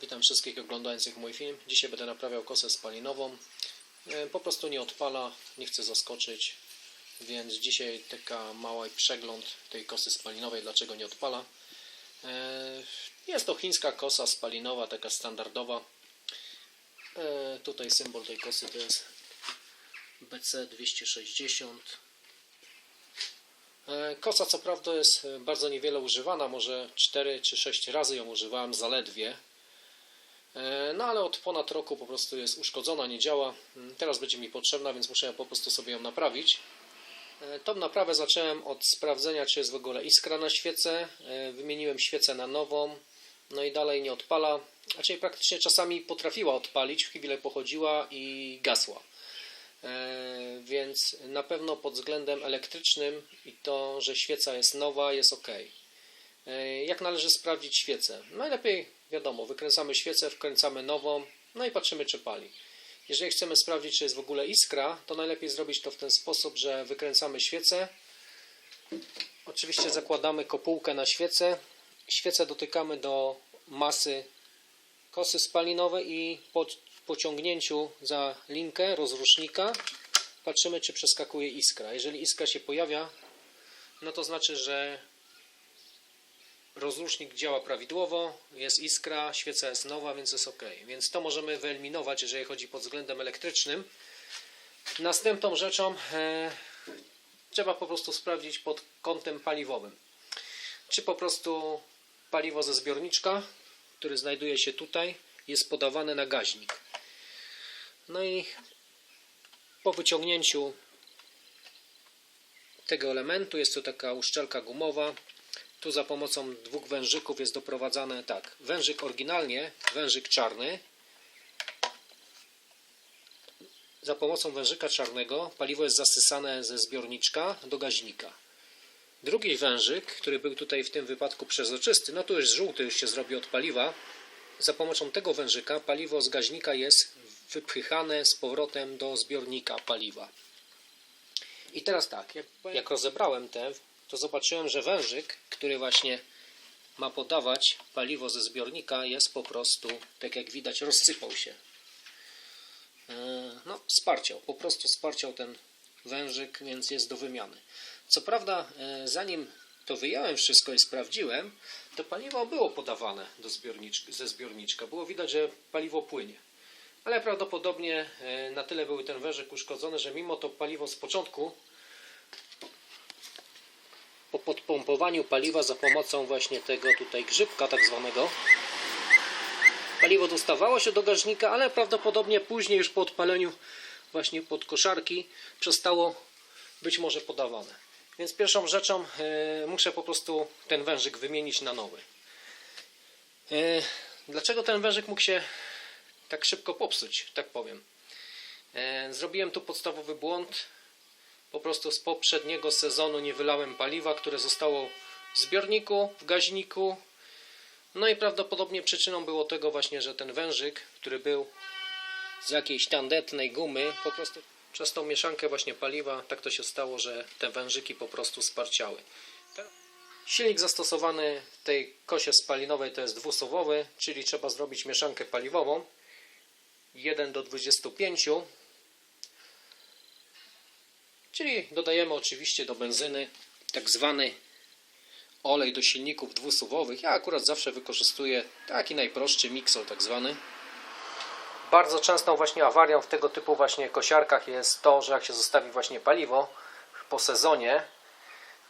Witam wszystkich oglądających mój film. Dzisiaj będę naprawiał kosę spalinową. E, Po prostu nie odpala, nie chcę zaskoczyć, więc dzisiaj taka mała przegląd tej kosy spalinowej, dlaczego nie odpala. E, Jest to chińska kosa spalinowa, taka standardowa. E, Tutaj symbol tej kosy to jest BC260. E, Kosa co prawda jest bardzo niewiele używana, może 4 czy 6 razy ją używałem zaledwie. E, No ale od ponad roku po prostu jest uszkodzona, nie działa. Mm, Teraz będzie mi potrzebna, więc muszę po prostu sobie ją naprawić. E, Tą naprawę zacząłem od sprawdzenia, czy jest w ogóle iskra na świecę. E, Wymieniłem świecę na nową, no i dalej nie odpala. Znaczy praktycznie czasami potrafiła odpalić, w chwilę pochodziła i gasła. Więc na pewno pod względem elektrycznym i to, że świeca jest nowa, jest ok. Jak należy sprawdzić świecę? Najlepiej, wiadomo, wykręcamy świecę, wkręcamy nową, no i patrzymy, czy pali. Jeżeli chcemy sprawdzić, czy jest w ogóle iskra, to najlepiej zrobić to w ten sposób, że wykręcamy świecę. Oczywiście zakładamy kopułkę na świecę. Świecę dotykamy do masy kosy spalinowej i po pociągnięciu za linkę rozrusznika patrzymy, czy przeskakuje iskra. Jeżeli iskra się pojawia, no to znaczy, że rozrusznik działa prawidłowo, jest iskra, świeca jest nowa, więc jest ok. Więc to możemy wyeliminować, jeżeli chodzi pod względem elektrycznym. Następną rzeczą e, trzeba po prostu sprawdzić pod kątem paliwowym. Czy po prostu paliwo ze zbiorniczka, który znajduje się tutaj, jest podawane na gaźnik. No i po wyciągnięciu tego elementu jest to taka uszczelka gumowa. Tu za pomocą dwóch wężyków jest doprowadzane tak. Wężyk oryginalnie, wężyk czarny. Za pomocą wężyka czarnego paliwo jest zasysane ze zbiorniczka do gaźnika. Drugi wężyk, który był tutaj w tym wypadku przezroczysty, no tu już żółty już się zrobi od paliwa. Za pomocą tego wężyka paliwo z gaźnika jest wypychane z powrotem do zbiornika paliwa. I teraz tak, jak, jak rozebrałem te, to zobaczyłem, że wężyk, który właśnie ma podawać paliwo ze zbiornika, jest po prostu, tak jak widać, rozsypał się. E, No, sparciał, po prostu sparciał ten wężyk, więc jest do wymiany. Co prawda, e, zanim to wyjąłem wszystko i sprawdziłem, to paliwo było podawane do zbiorniczka, ze zbiorniczka. Było widać, że paliwo płynie. Ale prawdopodobnie e, na tyle był ten wężyk uszkodzony, że mimo to paliwo z początku po podpompowaniu paliwa za pomocą właśnie tego tutaj grzybka tak zwanego paliwo dostawało się do gaźnika, ale prawdopodobnie później już po odpaleniu właśnie pod koszarki przestało być może podawane. Więc pierwszą rzeczą e, muszę po prostu ten wężyk wymienić na nowy. E, dlaczego ten wężyk mógł się tak szybko popsuć, tak powiem? E, zrobiłem tu podstawowy błąd. Po prostu z poprzedniego sezonu nie wylałem paliwa, które zostało w zbiorniku, w gaźniku. No i prawdopodobnie przyczyną było tego właśnie, że ten wężyk, który był z jakiejś tandetnej gumy, po prostu przez tą mieszankę właśnie paliwa, tak to się stało, że te wężyki po prostu sparciały. Silnik zastosowany w tej kosie spalinowej to jest dwusuwowy, czyli trzeba zrobić mieszankę paliwową 1 do 25 Czyli dodajemy oczywiście do benzyny tak zwany olej do silników dwusuwowych. Ja akurat zawsze wykorzystuję taki najprostszy miksol tak zwany. Bardzo częstą właśnie awarią w tego typu właśnie kosiarkach jest to, że jak się zostawi właśnie paliwo po sezonie,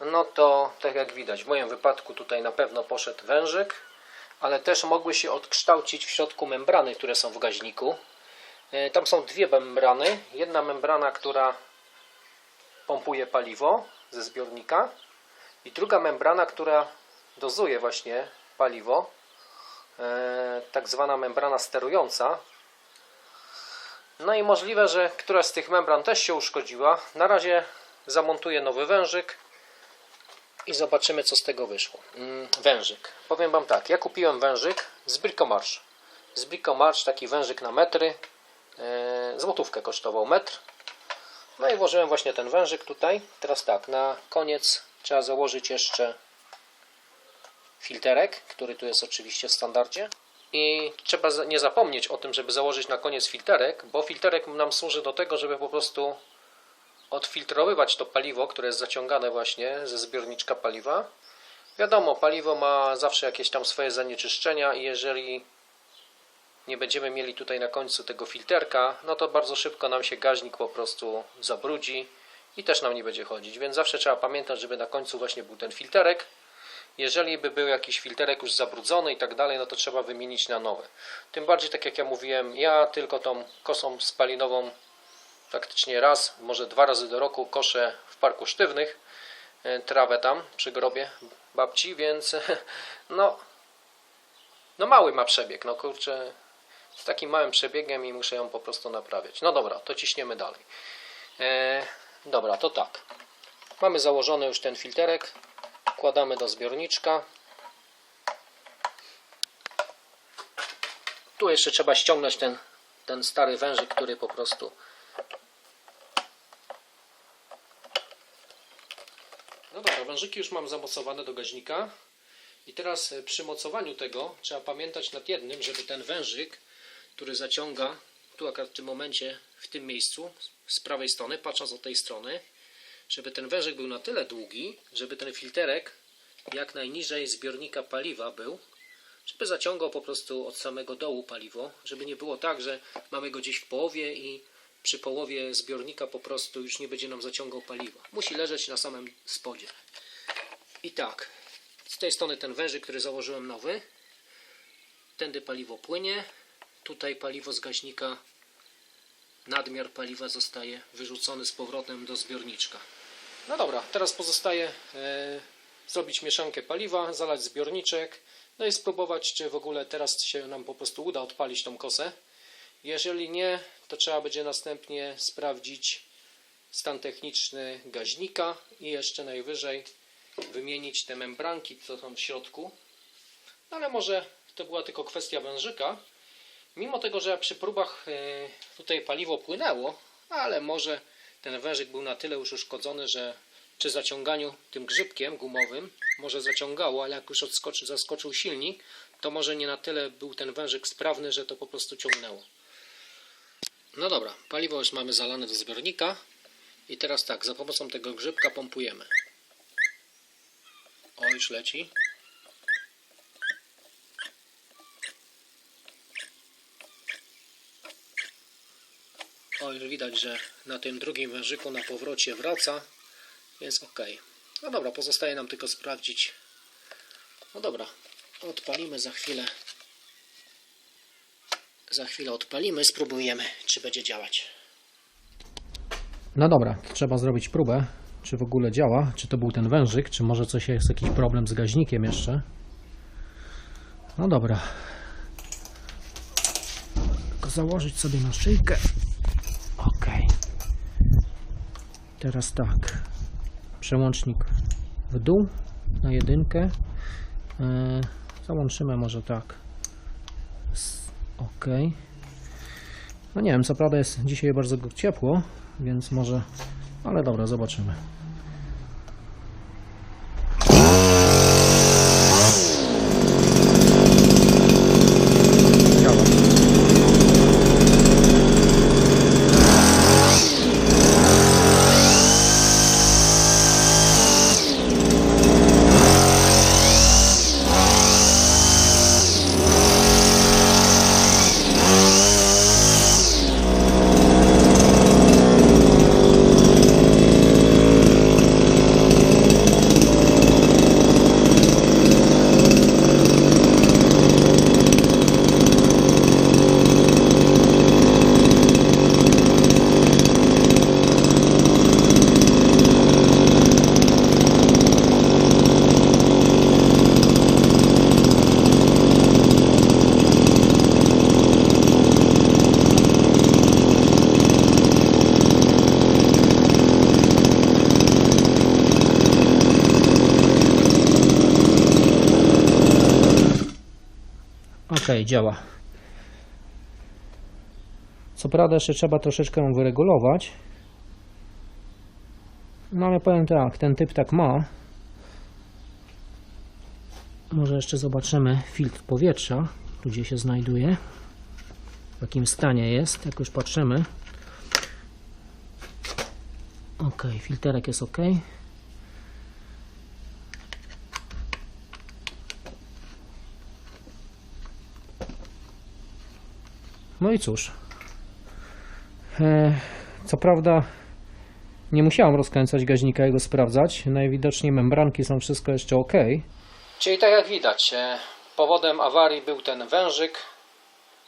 no to tak jak widać, w moim wypadku tutaj na pewno poszedł wężyk, ale też mogły się odkształcić w środku membrany, które są w gaźniku. E, Tam są dwie membrany. Jedna membrana, która pompuje paliwo ze zbiornika i druga membrana, która dozuje właśnie paliwo, e, tak zwana membrana sterująca. No i możliwe, że któraś z tych membran też się uszkodziła. Na razie zamontuję nowy wężyk i zobaczymy co z tego wyszło. Mm, Wężyk. Powiem Wam tak, ja kupiłem wężyk z Bricomarche. Z Bricomarche taki wężyk na metry. e, Złotówkę kosztował metr. No i włożyłem właśnie ten wężyk tutaj. Teraz tak, na koniec trzeba założyć jeszcze filterek, który tu jest oczywiście w standardzie. I trzeba nie zapomnieć o tym, żeby założyć na koniec filterek, bo filterek nam służy do tego, żeby po prostu odfiltrowywać to paliwo, które jest zaciągane właśnie ze zbiorniczka paliwa. Wiadomo, paliwo ma zawsze jakieś tam swoje zanieczyszczenia i jeżeli nie będziemy mieli tutaj na końcu tego filterka, no to bardzo szybko nam się gaźnik po prostu zabrudzi i też nam nie będzie chodzić. Więc zawsze trzeba pamiętać, żeby na końcu właśnie był ten filterek. Jeżeli by był jakiś filterek już zabrudzony i tak dalej, no to trzeba wymienić na nowy. Tym bardziej, tak jak ja mówiłem, ja tylko tą kosą spalinową praktycznie raz, może dwa razy do roku koszę w parku sztywnych e, trawę tam przy grobie babci, więc no, no mały ma przebieg, no kurczę, z takim małym przebiegiem i muszę ją po prostu naprawiać. No dobra, to ciśniemy dalej. E, dobra, to tak. Mamy założony już ten filterek, wkładamy do zbiorniczka. Tu jeszcze trzeba ściągnąć ten, ten stary wężyk, który po prostu No dobra, wężyki już mam zamocowane do gaźnika. I teraz e, przy mocowaniu tego trzeba pamiętać nad jednym, żeby ten wężyk, który zaciąga, tu akurat w tym momencie, w tym miejscu, z prawej strony, patrząc od tej strony, żeby ten wężyk był na tyle długi, żeby ten filterek jak najniżej zbiornika paliwa był, żeby zaciągał po prostu od samego dołu paliwo, żeby nie było tak, że mamy go gdzieś w połowie i przy połowie zbiornika po prostu już nie będzie nam zaciągał paliwa. Musi leżeć na samym spodzie. I tak, z tej strony ten wężyk, który założyłem nowy. Tędy paliwo płynie. Tutaj paliwo z gaźnika, nadmiar paliwa zostaje wyrzucony z powrotem do zbiorniczka. No dobra, teraz pozostaje e, zrobić mieszankę paliwa, zalać zbiorniczek, no i spróbować, czy w ogóle teraz się nam po prostu uda odpalić tą kosę. Jeżeli nie, to trzeba będzie następnie sprawdzić stan techniczny gaźnika i jeszcze najwyżej wymienić te membranki, co są w środku. No ale może to była tylko kwestia wężyka. Mimo tego, że przy próbach e, tutaj paliwo płynęło, ale może ten wężyk był na tyle już uszkodzony, że przy zaciąganiu tym grzybkiem gumowym może zaciągało, ale jak już zaskoczył silnik, to może nie na tyle był ten wężyk sprawny, że to po prostu ciągnęło. No dobra, paliwo już mamy zalane do zbiornika i teraz tak, za pomocą tego grzybka pompujemy. O, już leci. O, już widać, że na tym drugim wężyku na powrocie wraca, więc ok. No dobra, pozostaje nam tylko sprawdzić. No dobra, odpalimy za chwilę. Za chwilę odpalimy, spróbujemy, czy będzie działać. No dobra, trzeba zrobić próbę, czy w ogóle działa, czy to był ten wężyk, czy może coś jest jakiś problem z gaźnikiem jeszcze. No dobra. Tylko założyć sobie na szyjkę. Ok. Teraz tak. Przełącznik w dół na jedynkę. Yy, załączymy może tak. Ok. No nie wiem, co prawda jest dzisiaj bardzo ciepło, więc może. Ale dobra, zobaczymy. Ok, działa. Co prawda jeszcze trzeba troszeczkę ją wyregulować. No ale powiem tak, ten typ tak ma. Może jeszcze zobaczymy filtr powietrza. tu gdzie się znajduje. W jakim stanie jest, jak już patrzymy. Ok, filterek jest ok. No i cóż. E, co prawda nie musiałem rozkręcać gaźnika i go sprawdzać. Najwidoczniej membranki są wszystko jeszcze ok. Czyli tak jak widać, e, powodem awarii był ten wężyk,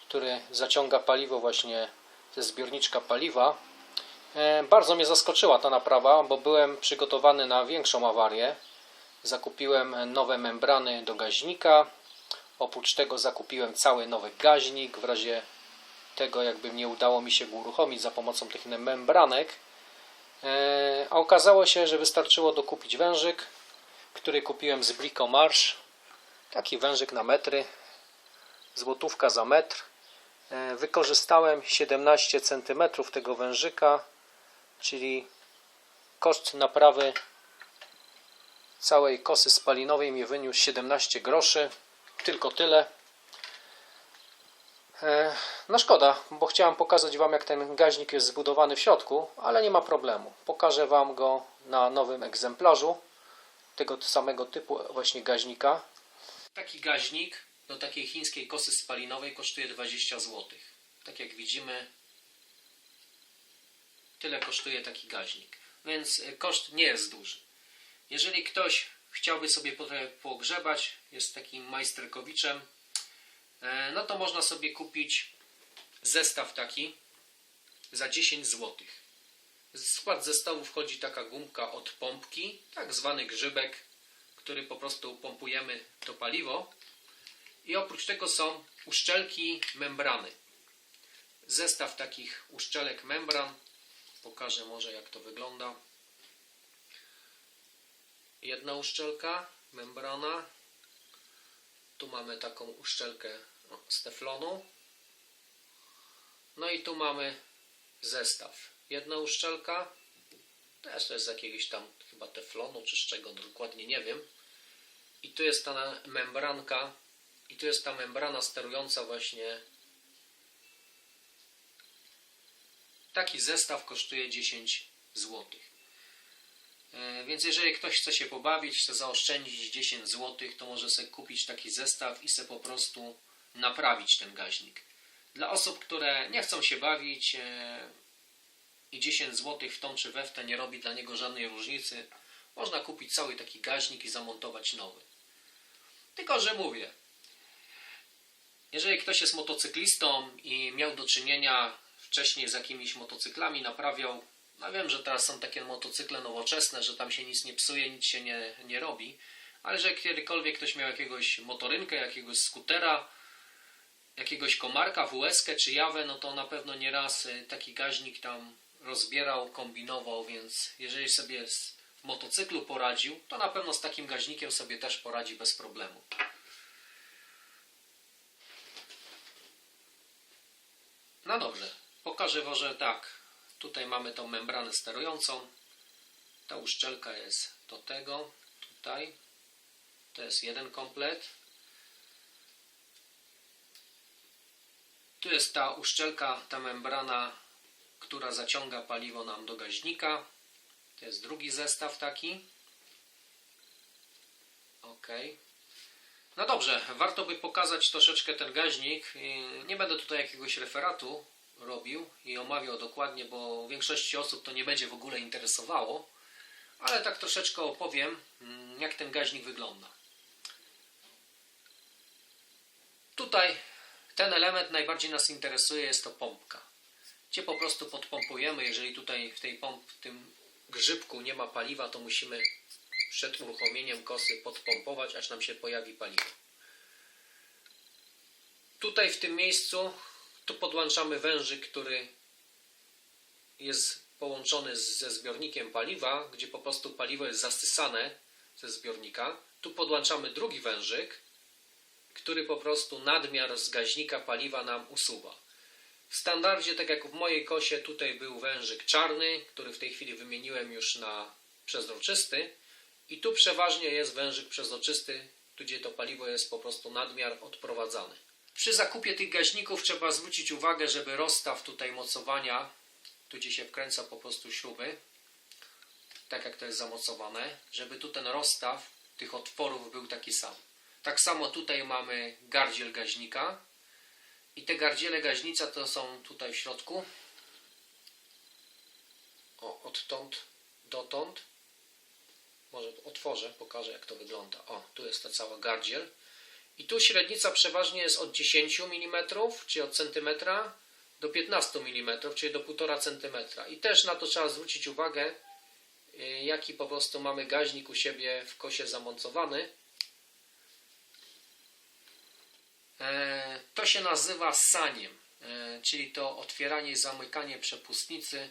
który zaciąga paliwo właśnie ze zbiorniczka paliwa. E, Bardzo mnie zaskoczyła ta naprawa, bo byłem przygotowany na większą awarię. Zakupiłem nowe membrany do gaźnika. Oprócz tego zakupiłem cały nowy gaźnik w razie tego, jakby nie udało mi się go uruchomić za pomocą tych membranek. E, A okazało się, że wystarczyło dokupić wężyk, który kupiłem z Brico Marsh. Taki wężyk na metry, złotówka za metr. E, Wykorzystałem 17 cm tego wężyka, czyli koszt naprawy całej kosy spalinowej mi wyniósł 17 groszy. Tylko tyle. E, No szkoda, bo chciałem pokazać Wam jak ten gaźnik jest zbudowany w środku, ale nie ma problemu. Pokażę Wam go na nowym egzemplarzu tego samego typu właśnie gaźnika. Taki gaźnik do takiej chińskiej kosy spalinowej kosztuje 20 zł. Tak jak widzimy, tyle kosztuje taki gaźnik. Więc e, koszt nie jest duży. Jeżeli ktoś chciałby sobie pogrzebać, jest takim majsterkowiczem, no to można sobie kupić zestaw taki za 10 zł. W skład zestawu wchodzi taka gumka od pompki, tak zwany grzybek, który po prostu pompujemy to paliwo. I oprócz tego są uszczelki membrany. Zestaw takich uszczelek membran. Pokażę może jak to wygląda. Jedna uszczelka, membrana. Tu mamy taką uszczelkę z teflonu. No i tu mamy zestaw. Jedna uszczelka, też to jest z jakiegoś tam chyba teflonu, czy z czego dokładnie nie wiem. I tu jest ta membranka, i tu jest ta membrana sterująca właśnie. Taki zestaw kosztuje 10 zł. E, Więc jeżeli ktoś chce się pobawić, chce zaoszczędzić 10 zł, to może sobie kupić taki zestaw i sobie po prostu naprawić ten gaźnik. Dla osób, które nie chcą się bawić e, i 10 zł w tą czy we w te nie robi dla niego żadnej różnicy, można kupić cały taki gaźnik i zamontować nowy. Tylko, że mówię, jeżeli ktoś jest motocyklistą i miał do czynienia wcześniej z jakimiś motocyklami, naprawiał, no wiem, że teraz są takie motocykle nowoczesne, że tam się nic nie psuje, nic się nie, nie robi, ale że kiedykolwiek ktoś miał jakiegoś motorynkę, jakiegoś skutera, jakiegoś komarka, WSK czy jawę, no to na pewno nieraz y, taki gaźnik tam rozbierał, kombinował, więc jeżeli sobie z- motocyklu poradził, to na pewno z takim gaźnikiem sobie też poradzi bez problemu. No dobrze, pokażę Wam, że tak. Tutaj mamy tą membranę sterującą. Ta uszczelka jest do tego, tutaj. To jest jeden komplet. Tu jest ta uszczelka, ta membrana, która zaciąga paliwo nam do gaźnika. To jest drugi zestaw taki. Ok. No dobrze, warto by pokazać troszeczkę ten gaźnik. Nie będę tutaj jakiegoś referatu robił i omawiał dokładnie, bo większości osób to nie będzie w ogóle interesowało. Ale tak troszeczkę opowiem, mm, jak ten gaźnik wygląda. Tutaj ten element najbardziej nas interesuje, jest to pompka. Gdzie po prostu podpompujemy, jeżeli tutaj w tej pomp, w tym grzybku nie ma paliwa, to musimy przed uruchomieniem kosy podpompować, aż nam się pojawi paliwo. Tutaj w tym miejscu tu podłączamy wężyk, który jest połączony ze zbiornikiem paliwa, gdzie po prostu paliwo jest zasysane ze zbiornika. Tu podłączamy drugi wężyk, który po prostu nadmiar z gaźnika paliwa nam usuwa. W standardzie, tak jak w mojej kosie, tutaj był wężyk czarny, który w tej chwili wymieniłem już na przezroczysty. I tu przeważnie jest wężyk przezroczysty, tu gdzie to paliwo jest po prostu nadmiar odprowadzany. Przy zakupie tych gaźników trzeba zwrócić uwagę, żeby rozstaw tutaj mocowania, tu gdzie się wkręca po prostu śruby, tak jak to jest zamocowane, żeby tu ten rozstaw tych otworów był taki sam. Tak samo tutaj mamy gardziel gaźnika i te gardziele gaźnica to są tutaj w środku. O, odtąd dotąd. Może otworzę, pokażę jak to wygląda. O, tu jest ta cała gardziel. I tu średnica przeważnie jest od 10 mm, czy od centymetra do 15 mm, czyli do 1,5 cm. I też na to trzeba zwrócić uwagę, y, jaki po prostu mamy gaźnik u siebie w kosie zamontowany. E, To się nazywa saniem, e, czyli to otwieranie i zamykanie przepustnicy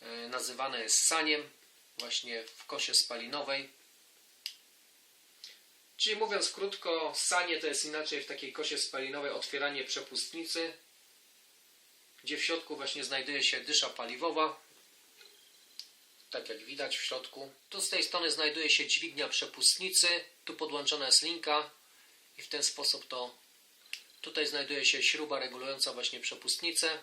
e, nazywane jest saniem właśnie w kosie spalinowej. Czyli mówiąc krótko, sanie to jest inaczej w takiej kosie spalinowej otwieranie przepustnicy, gdzie w środku właśnie znajduje się dysza paliwowa. Tak jak widać w środku. Tu z tej strony znajduje się dźwignia przepustnicy, tu podłączona jest linka i w ten sposób to tutaj znajduje się śruba regulująca właśnie przepustnicę,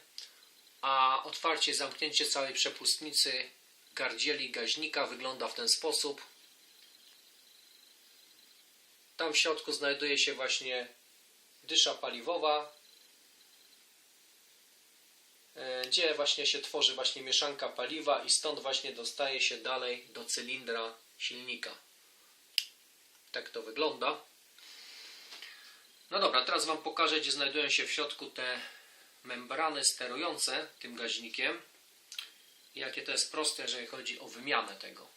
a otwarcie zamknięcie całej przepustnicy gardzieli gaźnika wygląda w ten sposób. Tam w środku znajduje się właśnie dysza paliwowa, e, gdzie właśnie się tworzy właśnie mieszanka paliwa i stąd właśnie dostaje się dalej do cylindra silnika. Tak to wygląda. No dobra, teraz Wam pokażę, gdzie znajdują się w środku te membrany sterujące tym gaźnikiem jakie to jest proste, jeżeli chodzi o wymianę tego.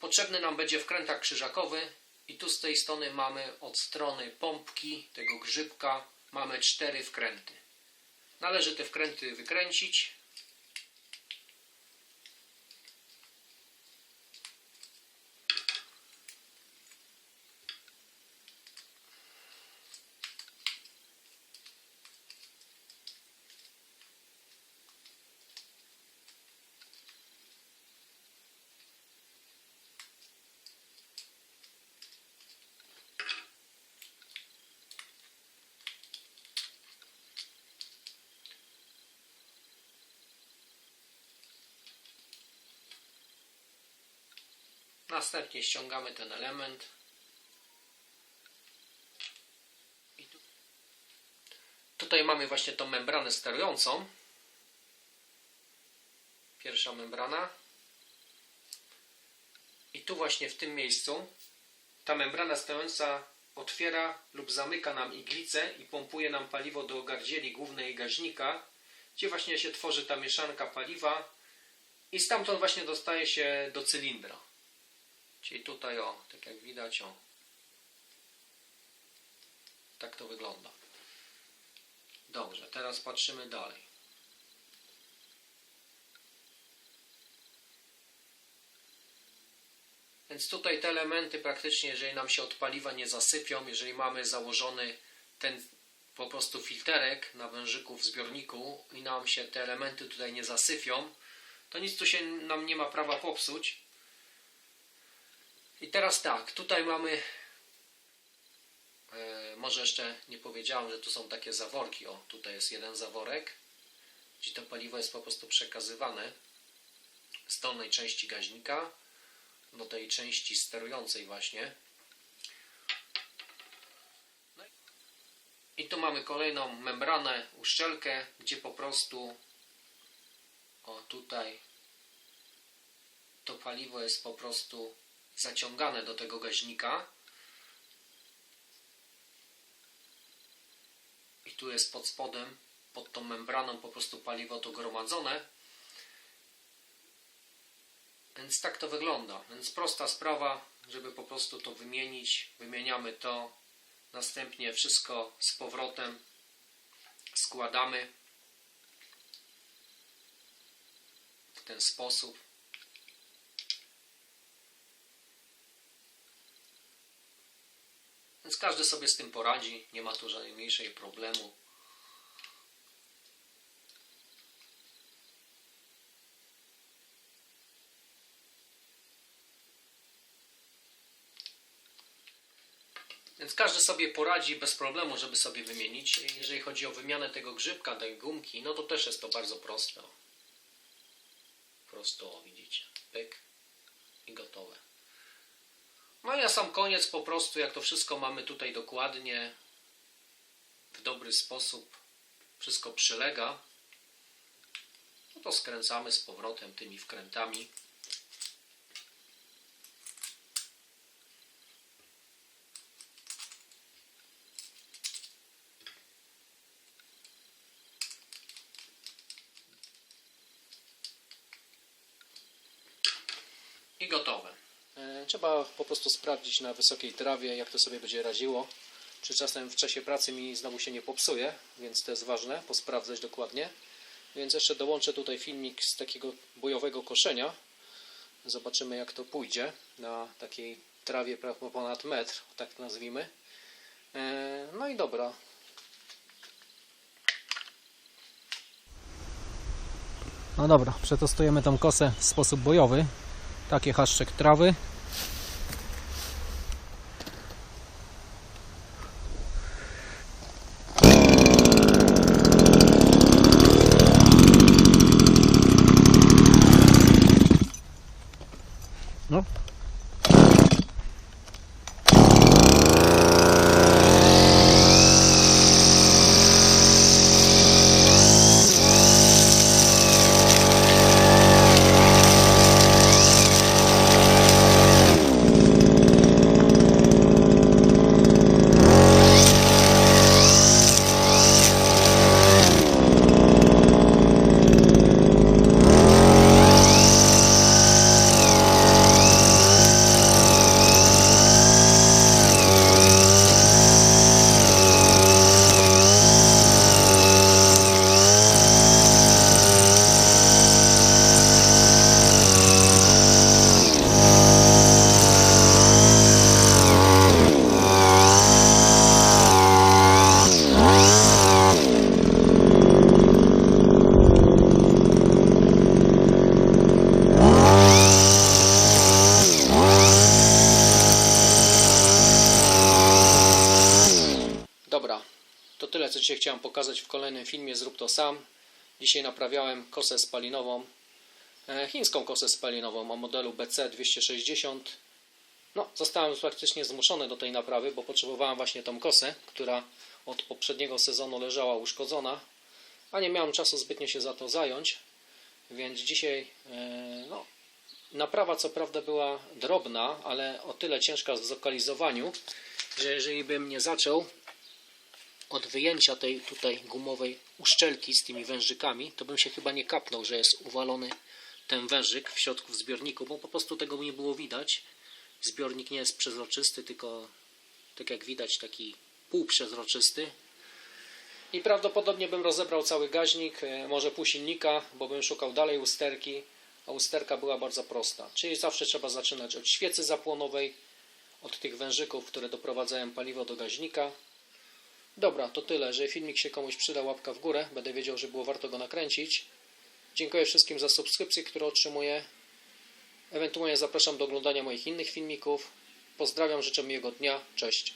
Potrzebny nam będzie wkrętak krzyżakowy i tu z tej strony mamy od strony pompki tego grzybka mamy cztery wkręty. Należy te wkręty wykręcić. Następnie ściągamy ten element. I tu. Tutaj mamy właśnie tą membranę sterującą. Pierwsza membrana. I tu właśnie w tym miejscu ta membrana sterująca otwiera lub zamyka nam iglicę i pompuje nam paliwo do gardzieli głównej gaźnika, gdzie właśnie się tworzy ta mieszanka paliwa i stamtąd właśnie dostaje się do cylindra. Czyli tutaj o, tak jak widać o. Tak to wygląda. Dobrze, teraz patrzymy dalej. Więc tutaj te elementy praktycznie, jeżeli nam się od paliwa nie zasypią, jeżeli mamy założony ten po prostu filterek na wężyku w zbiorniku i nam się te elementy tutaj nie zasypią, to nic tu się nam nie ma prawa popsuć. I teraz tak, tutaj mamy, e, może jeszcze nie powiedziałem, że tu są takie zaworki. O, tutaj jest jeden zaworek, gdzie to paliwo jest po prostu przekazywane z dolnej części gaźnika do tej części sterującej właśnie. No i- I tu mamy kolejną membranę, uszczelkę, gdzie po prostu o tutaj to paliwo jest po prostu zaciągane do tego gaźnika. I tu jest pod spodem, pod tą membraną po prostu paliwo to gromadzone. Więc tak to wygląda. Więc prosta sprawa, żeby po prostu to wymienić. Wymieniamy to. Następnie wszystko z powrotem składamy w ten sposób. Więc każdy sobie z tym poradzi, nie ma tu żadnej mniejszej problemu. Więc każdy sobie poradzi bez problemu, żeby sobie wymienić. Jeżeli chodzi o wymianę tego grzybka, tej gumki, no to też jest to bardzo proste. Prosto, widzicie. Pyk i gotowe. No i na sam koniec po prostu, jak to wszystko mamy tutaj dokładnie, w dobry sposób, wszystko przylega, no to skręcamy z powrotem tymi wkrętami. I gotowe. E, Trzeba po prostu sprawdzić na wysokiej trawie, jak to sobie będzie radziło. Czy czasem w czasie pracy mi znowu się nie popsuje, więc to jest ważne, posprawdzać dokładnie. Więc jeszcze dołączę tutaj filmik z takiego bojowego koszenia. Zobaczymy jak to pójdzie na takiej trawie ponad metr, tak nazwijmy. E, No i dobra. No dobra, przetestujemy tą kosę w sposób bojowy. Takie haszczek trawy. No. Dobra, to co dzisiaj chciałem pokazać w kolejnym filmie. Zrób to sam. Dzisiaj naprawiałem kosę spalinową, e, chińską kosę spalinową o modelu BC260. No, zostałem praktycznie zmuszony do tej naprawy, bo potrzebowałem właśnie tą kosę, która od poprzedniego sezonu leżała uszkodzona, a nie miałem czasu zbytnio się za to zająć, więc dzisiaj e, no, naprawa co prawda była drobna, ale o tyle ciężka w zlokalizowaniu, że jeżeli bym nie zaczął od wyjęcia tej tutaj gumowej uszczelki z tymi wężykami, to bym się chyba nie kapnął, że jest uwalony ten wężyk w środku w zbiorniku, bo po prostu tego nie było widać. Zbiornik nie jest przezroczysty, tylko tak jak widać taki półprzezroczysty. I prawdopodobnie bym rozebrał cały gaźnik, e, może pół silnika, bo bym szukał dalej usterki, a usterka była bardzo prosta. Czyli zawsze trzeba zaczynać od świecy zapłonowej, od tych wężyków, które doprowadzają paliwo do gaźnika. Dobra, to tyle. Jeżeli filmik się komuś przyda, łapka w górę. Będę wiedział, że było warto go nakręcić. Dziękuję wszystkim za subskrypcję, które otrzymuję. Ewentualnie zapraszam do oglądania moich innych filmików. Pozdrawiam, życzę miłego dnia. Cześć.